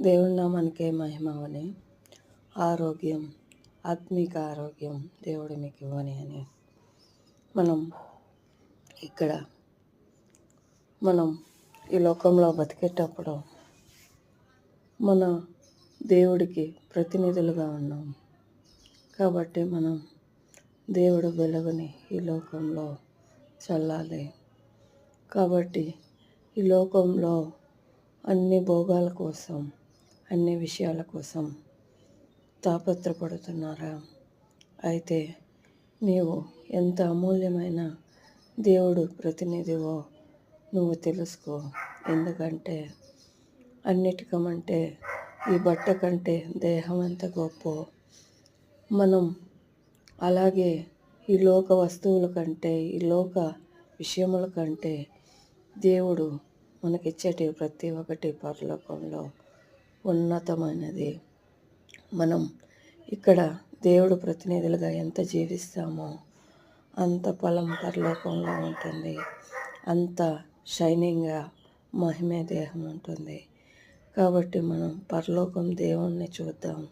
దేవుడి నామానికే మహిమవని ఆరోగ్యం ఆత్మిక ఆరోగ్యం దేవుడు మీకు ఇవ్వని అని. మనం ఇక్కడ మనం ఈ లోకంలో బతికేటప్పుడు మన దేవుడికి ప్రతినిధులుగా ఉన్నాం. కాబట్టి మనం దేవుడు వెలుగుని ఈ లోకంలో చల్లాలి. కాబట్టి ఈ లోకంలో అన్ని భోగాల కోసం అన్ని విషయాల కోసం తాపత్రపడుతున్నారా? అయితే నీవు ఎంత అమూల్యమైన దేవుడు ప్రతినిధివో నువ్వు తెలుసుకో. ఎందుకంటే అన్నిటికమంటే ఈ బట్ట కంటే దేహం ఎంత గొప్ప. మనం అలాగే ఈ లోక వస్తువుల కంటే ఈ లోక విషయముల కంటే దేవుడు మనకిచ్చేటి ప్రతి ఒక్కటి పరలోకంలో. ఉన్నతమైనది. మనం ఇక్కడ దేవుడు ప్రతినిధులుగా ఎంత జీవిస్తామో అంత ఫలం పరలోకంలో ఉంటుంది. అంత షైనింగ్గా మహిమే దేహం ఉంటుంది. కాబట్టి మనం పరలోకం దేవుణ్ణి చూద్దాం.